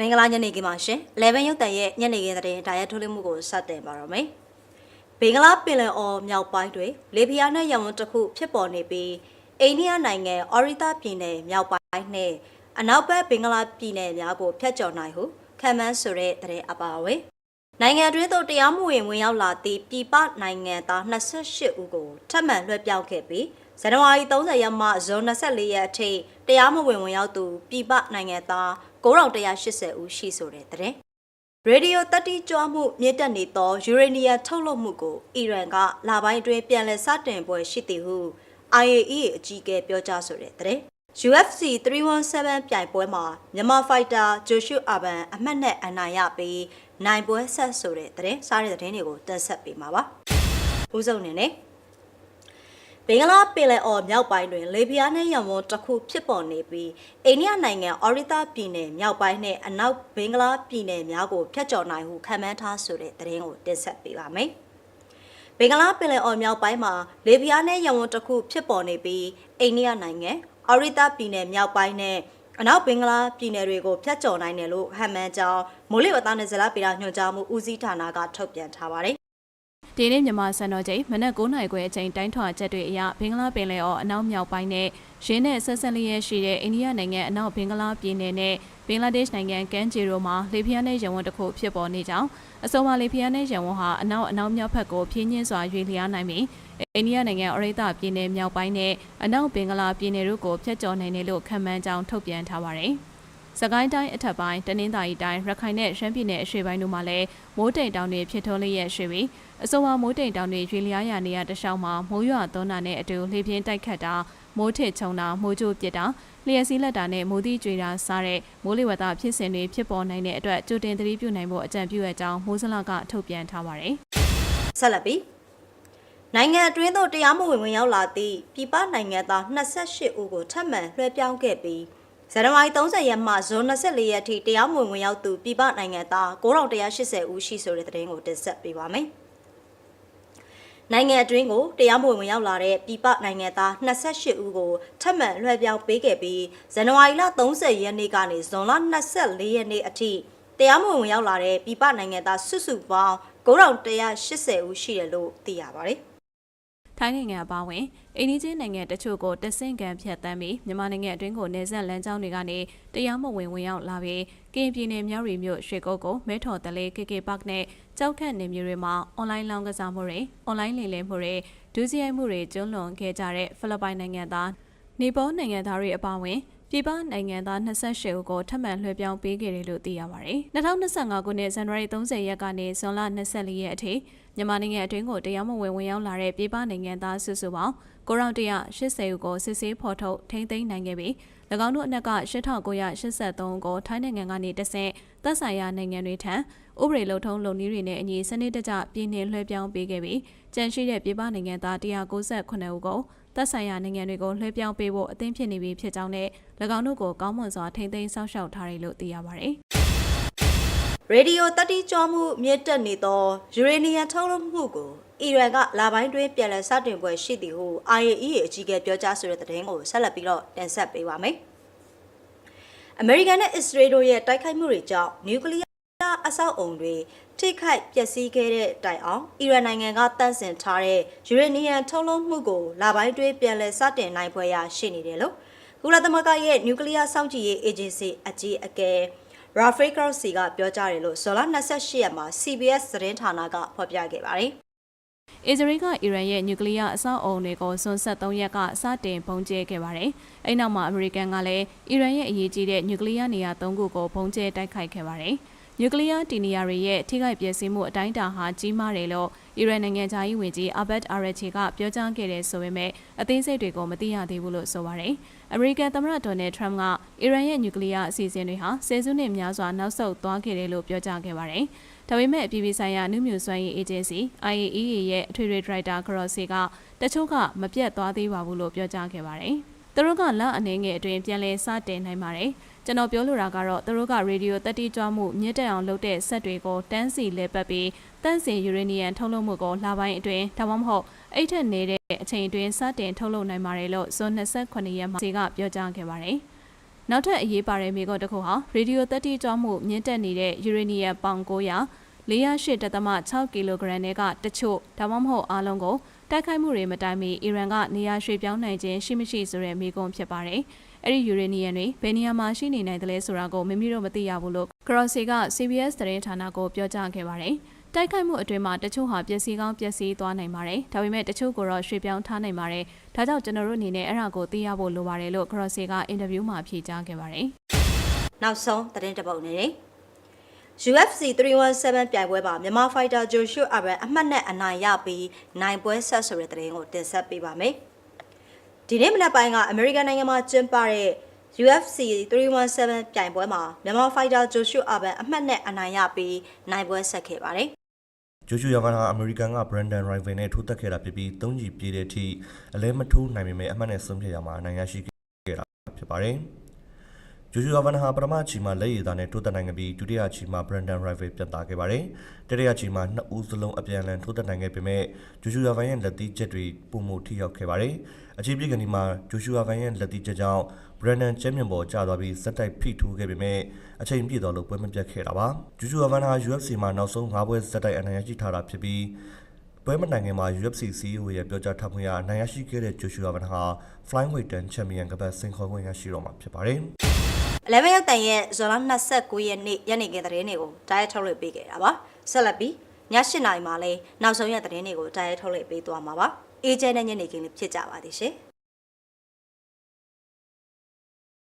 မင်္ဂလာညနေခင်းပါရှင်။ Eleven ရုပ်တံရဲ့ညနေခင်းသတင်းဒါရက်ထုတ်လွှင့်မှုကိုစတင်ပါတော့မယ်။ဘင်္ဂလားပင်လယ်အော်မြောက်ပိုင်းတွင်လေပြင်းနဲ့ရံဝန်တစ်ခုဖြစ်ပေါ်နေပြီးအိန္ဒိယနိုင်ငံအော်ရီတာပြည်နယ်မြောက်ပိုင်းနဲ့အနောက်ဘက်ဘင်္ဂလားပြည်နယ်များကိုဖျက်ကျော်နိုင်ဟုခံမှန်းဆိုတဲ့သတင်းအပါအဝင်နိုင်ငံတွင်းသို့တရားမဝင်ဝင်ရောက်လာသည့်ပြည်ပနိုင်ငံသား28ဦးကိုထပ်မံလွှဲပြောင်းခဲ့ပြီးဇန်နဝါရီ30ရက်မှဇွန်24ရက်အထိတရားမဝင်ဝင်ရောက်သူပြည်ပနိုင်ငံသား 9180ဦးရှိဆိုတဲ့တဲ့ရေဒီယိုတက်တီကြွားမှုမြင့်တက်နေသောယူရေနီယံထုတ်လုပ်မှုကိုအီရန်ကလပိုင်းတွင်ပြန်လည်စတင်ပွဲရှိသည်ဟု IAEA အကြီးအကဲပြောကြားဆိုတဲ့တဲ့ UFC 317ပြိုင်ပွဲမှာမြန်မာဖိုက်တာဂျိုရှုအာဘန်အမှတ်နဲ့အနိုင်ရပြီးနိုင်ပွဲဆက်ဆိုတဲ့တဲ့စားတဲ့တဲ့တွေကိုတက်ဆက်ပေးမှာပါ။ဦးစုံနေနဲ့ ဘင်္ဂလားပင်လယ်အော်မြောက်ပိုင်းတွင် လေပြင်းနဲ့ရံဝန်းတစ်ခုဖြစ်ပေါ်နေပြီးအိန္ဒိယနိုင်ငံအော်ရီတာပြည်နယ်မြောက်ပိုင်းနဲ့အနောက်ဘင်္ဂလားပြည်နယ်များကိုဖျက်ကျော်နိုင်ဟုခန့်မှန်းထားဆိုတဲ့သတင်းကိုတင်ဆက်ပေးပါမယ်။ဘင်္ဂလားပင်လယ်အော်မြောက်ပိုင်းမှာလေပြင်းနဲ့ရံဝန်းတစ်ခုဖြစ်ပေါ်နေပြီးအိန္ဒိယနိုင်ငံအော်ရီတာပြည်နယ်မြောက်ပိုင်းနဲ့အနောက်ဘင်္ဂလားပြည်နယ်တွေကိုဖျက်ကျော်နိုင်တယ်လို့ဟန်မန်ကြောင်းမိုးလေဝသနဲ့ဇလပေတာညွှန်ကြားမှုဦးစီးဌာနကထုတ်ပြန်ထားပါတယ် ဒီနေ့မြန်မာစံတော်ချိန်မနက်9:00နာရီခွဲအချိန်တိုင်းထွာချက်တွေအရဘင်္ဂလားပင်လယ်အော်အနောက်မြောက်ပိုင်းနဲ့ရင်းနဲ့ဆက်ဆက်လျက်ရှိတဲ့အိန္ဒိယနိုင်ငံအနောက်ဘင်္ဂလားပြည်နယ်နဲ့ဘင်္ဂလားဒေ့ရှ်နိုင်ငံကန်ဂျီရိုမှာလေပြင်းနဲ့ရံဝန်းတစ်ခုဖြစ်ပေါ်နေကြောင်းအဆိုပါလေပြင်းနဲ့ရံဝန်းဟာအနောက်အနောက်မြောက်ဘက်ကိုဖြင်းညင်းစွာရွေ့လျားနိုင်ပြီးအိန္ဒိယနိုင်ငံအရိဒပြည်နယ်မြောက်ပိုင်းနဲ့အနောက်ဘင်္ဂလားပြည်နယ်တို့ကိုဖျက်ကျော်နိုင်တယ်လို့ခန့်မှန်းကြောင်းထုတ်ပြန်ထားပါတယ်။ စကိုင်းတိုင်းအထက်ပိုင်းတနင်္သာရီတိုင်းရခိုင်နဲ့ရှမ်းပြည်နယ်အရှေ့ပိုင်းတို့မှာလည်းမိုးတိမ်တောင်တွေဖြစ်ထွန်းလျက်ရှိပြီးအဆိုပါမိုးတိမ်တောင်တွေရွေလျားရနေရတခြားမှာမိုးရွာသွန်းတာနဲ့အတူလေပြင်းတိုက်ခတ်တာမိုးထစ်ချုံတာမိုးကြိုးပစ်တာလျှက်စီးလက်တာနဲ့မိုးသီးကြွေတာစားတဲ့မိုးလေဝသဖြစ်စဉ်တွေဖြစ်ပေါ်နိုင်တဲ့အတွက်ကြိုတင်သတိပြုနိုင်ဖို့အကြံပြုရကြောင်းမိုးစလကထုတ်ပြန်ထားပါတယ်ဆက်လက်ပြီးနိုင်ငံအတွင်းသို့တရားမဝင်ဝင်ရောက်လာသည့်ပြည်ပနိုင်ငံသား28ဦးကိုထပ်မံလွှဲပြောင်းခဲ့ပြီး ဇန်နဝါရီ30ရက်မှဇွန်24ရက်ထိတရားမဝင်ဝင်ရောက်သူပြည်ပနိုင်ငံသား9180ဦးရှိဆိုတဲ့သတင်းကိုတင်ဆက်ပေးပါမယ်။နိုင်ငံအတွင်းကိုတရားမဝင်ဝင်ရောက်လာတဲ့ပြည်ပနိုင်ငံသား28ဦးကိုထပ်မံလွှဲပြောင်းပေးခဲ့ပြီးဇန်နဝါရီလ30ရက်နေ့ကနေဇွန်လ24ရက်နေ့အထိတရားမဝင်ဝင်ရောက်လာတဲ့ပြည်ပနိုင်ငံသားစုစုပေါင်း9180ဦးရှိတယ်လို့သိရပါတယ်။ ထိုင်းနိုင်ငံအပါအဝင်အိန္ဒိချင်းနိုင်ငံတချို့ကိုတဆင့်ကန်ဖြတ်တမ်းပြီးမြန်မာနိုင်ငံအတွင်းကိုနေဆက်လမ်းကြောင်းတွေကနေတရားမဝင်ဝင်ရောက်လာပြီးကရင်ပြည်နယ်မြောက်ရီမြို့ရွှေကုတ်ကိုမဲထော်တလေးကေကေပတ်နဲ့ကြောက်ခန့်နေမျိုးတွေမှာအွန်လိုင်းလောင်းကစားမှုတွေအွန်လိုင်းလိမ်လည်မှုတွေဒုစရိုက်မှုတွေကျွလွန်ခဲ့ကြတဲ့ဖိလစ်ပိုင်နိုင်ငံသား နေပေါ်နိုင်ငံသားတွေအပါအဝင်ပြည်ပနိုင်ငံသား28ဦးကိုထပ်မံလွှဲပြောင်းပေးခဲ့တယ်လို့သိရပါတယ်။2025ခုနှစ်ဇန်နဝါရီ30ရက်ကနေဇွန်လ24ရက်အထိမြန်မာနိုင်ငံအတွင်းကိုတရားမဝင်ဝင်ရောက်လာတဲ့ပြည်ပနိုင်ငံသားစုစုပေါင်း980ဦးကိုစစ်ဆေးဖော်ထုတ်ထိန်းသိမ်းနိုင်ခဲ့ပြီး၎င်းတို့အနက်က8983ဦးကိုထိုင်းနိုင်ငံကနေတဆင့်သက်ဆိုင်ရာနိုင်ငံတွေထံဥပဒေလုံထုံးလုံနည်းတွေနဲ့အညီစနစ်တကျပြည်နှင်လွှဲပြောင်းပေးခဲ့ပြီးကြန့်ရှိတဲ့ပြည်ပနိုင်ငံသား198ဦးကို သက်ဆိုင်ရာနိုင်ငံတွေကိုလွှဲပြောင်းပေးဖို့အသင့်ဖြစ်နေပြီဖြစ်ကြောင်းနဲ့၎င်းတို့ကိုကောင်းမွန်စွာထိန်းသိမ်းစောင့်ရှောက်ထားတယ်လို့သိရပါတယ်။ရေဒီယိုတက်တီကြောမှုမြင့်တက်နေသောယူရေနီယံထုတ်လုပ်မှုကိုအီရန်ကလာပိုင်းတွင်ပြန်လည်စတင်ပွဲရှိသည်ဟု IAEA အကြီးအကဲပြောကြားဆိုတဲ့သတင်းကိုဆက်လက်ပြီးတော့တင်ဆက်ပေးပါမယ်။အမေရိကန်နဲ့အစ္စရေးတို့ရဲ့တိုက်ခိုက်မှုတွေကြောင့်နျူကလ িয়ার အဆောက်အုံတွေထိခိုက်ပျက်စီးခဲ့တဲ့တိုင်အောင်အီရန်နိုင်ငံကတန့်စင်ထားတဲ့ယူရေနီယံထုတ်လုပ်မှုကိုလာပိုင်းတွင်ပြန်လည်စတင်နိုင်ပွဲရရှိနေတယ်လို့ကုလသမဂ္ဂရဲ့နျူကလ িয়ার စောင့်ကြည့်ရေးအေဂျင်စီအကြီးအကဲ ရာဖေးကရော့စီကပြောကြားတယ်လို့ဇော်လ28ရက်မှာ CBS သတင်းဌာနကဖော်ပြခဲ့ပါတယ်။ အစ္စရေးကအီရန်ရဲ့နျူကလ িয়ার အဆောက်အုံတွေကိုဇွန်23ရက်ကစတင်ပုံကျဲခဲ့ပါတယ်။အဲ့နောက်မှာအမေရိကန်ကလည်းအီရန်ရဲ့အရေးကြီးတဲ့နျူကလ িয়ার နေရာ၃ခုကိုပုံကျဲတိုက်ခိုက်ခဲ့ပါတယ်။ နျူကလ িয়ার တီနီယာတွေရဲ့ထိခိုက်ပျက်စီးမှုအတိုင်းအတာဟာကြီးမားတယ်လို့အီရန်နိုင်ငံသားရေးဝန်ကြီးအာဘတ်အာရချီကပြောကြားခဲ့တယ်ဆိုပေမဲ့အသေးစိတ်တွေကိုမသိရသေးဘူးလို့ဆိုပါတယ်။အမေရိကန်သမ္မတဒေါ်နယ်ထရမ့်ကအီရန်ရဲ့နျူကလ িয়ার အစီအစဉ်တွေဟာဆယ်စုနှစ်များစွာနောက်ဆုတ်သွားခဲ့တယ်လို့ပြောကြားခဲ့ပါတယ်။ဒါပေမဲ့အပြည်ပြည်ဆိုင်ရာနုမြူစွမ်းရည်အေဂျင်စီ IAEA ရဲ့အထွေထွေဒရိုက်တာကရော့စီကတချို့ကမပြတ်သွားသေးပါဘူးလို့ပြောကြားခဲ့ပါတယ်။ သူတို့ကလက်အနေငယ်အတွင်းပြန်လည်စတင်နိုင်ပါတယ်။ကျွန်တော်ပြောလိုတာကတော့သူတို့ကရေဒီယိုတက်တီကြွမှုမြင့်တက်အောင်လုပ်တဲ့ဆက်တွေကိုတန်းစီလဲပတ်ပြီးတန့်စင်ယူရေနီယံထုတ်လုပ်မှုကိုလပိုင်းအတွင်းဒါမှမဟုတ်အိတ်ထက်နေတဲ့အချိန်အတွင်းစတင်ထုတ်လုပ်နိုင်ပါတယ်လို့ဇွန်28ရက်မှာစီကပြောကြားခဲ့ပါတယ်။နောက်ထပ်အရေးပါတဲ့မိကွန်းတစ်ခုဟာရေဒီယိုသတ္တိကျောမှုမြင့်တက်နေတဲ့ယူရေနီယံပေါင်900 408.6ကီလိုဂရမ်နဲ့ကတချို့ဒါမှမဟုတ်အားလုံးကို တိုက်ခိုက်မှုတွေမတိုင်မီအီရန်ကနေရာရွှေ့ပြောင်းနိုင်ခြင်းရှိမရှိဆိုတဲ့မိကွန်းဖြစ်ပါတယ်။အဲ့ဒီယူရေနီယံတွေဘယ်နေရာမှာရှိနေနိုင်တယ်လဲဆိုတာကိုမိမိတို့မသိရဘူးလို့ဂရော့စီက CBS သတင်းဌာနကိုပြောကြားခဲ့ပါတယ်။တိုက်ခိုက်မှုအတွင်းမှာတချို့ဟာပျက်စီးကောင်းပျက်စီးသွားနိုင်ပါတယ်။ဒါပေမဲ့တချို့ကိုတော့ရွှေ့ပြောင်းထားနိုင်ပါတယ်။ဒါကြောင့်ကျွန်တော်တို့အနေနဲ့အဲ့ဒါကိုသိရဖို့လိုပါတယ်လို့ဂရော့စီကအင်တာဗျူးမှာဖြေကြားခဲ့ပါတယ်။နောက်ဆုံးသတင်းတစ်ပုဒ်အနေနဲ့ UFC 317ပြိုင်ပွဲမှာမြန်မာဖိုက်တာဂျိုရှုအဘန်အမှတ်နဲ့အနိုင်ရပြီးနိုင်ပွဲဆက်ဆိုတဲ့သတင်းကိုတင်ဆက်ပေးပါမယ်။ဒီနေ့မနက်ပိုင်းကအမေရိကန်နိုင်ငံမှာကျင်းပတဲ့ UFC 317ပြိုင်ပွဲမှာမြန်မာဖိုက်တာဂျိုရှုအဘန်အမှတ်နဲ့အနိုင်ရပြီးနိုင်ပွဲဆက်ခဲ့ပါတယ်။ဂျိုရှူယာဗန်ဟာအမေရိကန်က Brandon Rival နဲ့ထိုးတက်ခဲ့တာဖြစ်ပြီး၃ကြီးပြေးတဲ့အထိအလဲမထိုးနိုင်ပေမဲ့အမှတ်နဲ့ဆုံးဖြတ်ရမှာနိုင်ရရှိခဲ့တာဖြစ်ပါတယ်။ ဂျိုရှူယာဗန်ဟာပထမချီမှာလက်ရည်သားနဲ့ထိုးတက်နိုင်ခဲ့ပြီးဒုတိယချီမှာ Brandon Rival ပြန်တာခဲ့ပါတယ်။တတိယချီမှာနှစ်ဦးစလုံးအပြန်အလှန်ထိုးတက်နိုင်ခဲ့ပေမဲ့ဂျိုရှူယာဗန်ရဲ့လက်သီးချက်တွေပုံမှုထိရောက်ခဲ့ပါတယ်။အခြေပြည့်ကဏီမှာဂျိုရှူယာဗန်ရဲ့လက်သီးချက်ကြောင့် Brandon ကျမ်းမြင့်ပေါ်ကျသွားပြီးစက်တိုက်ဖိထိုးခဲ့ပေမဲ့အချိန်ပြည့်တော်လို့ပွဲမပြတ်ခဲ့တာပါ။ဂျိုရှူယာဗန်ဟာ UFC မှာနောက်ဆုံး၅ပွဲစက်တိုက်အနိုင်ရရှိထားတာဖြစ်ပြီး ပွဲမတိုင်ခင်မှာ UFC CEO ရဲ့ပြောကြားထားမှုအရနိုင်ရရှိခဲ့တဲ့ဂျိုရှူယာဗန်ဟာ Flyweight 10 Champion ကပတ်စင်ခေါ်ခွင့်ရရှိတော့မှာဖြစ်ပါတယ်။11ရက်တန်ရဲ့ဇွန်လ29ရက်နေ့ညနေခင်းသတင်းတွေကိုတိုင်းထုတ်လွှင့်ပေးခဲ့တာပါဆက်လက်ပြီးည7:00နာရီမှာလည်းနောက်ဆုံးရက်သတင်းတွေကိုတိုင်းထုတ်လွှင့်ပေးသွားမှာပါအေဂျင့်နဲ့ညနေခင်းလေးဖြစ်ကြပါသေးရှင်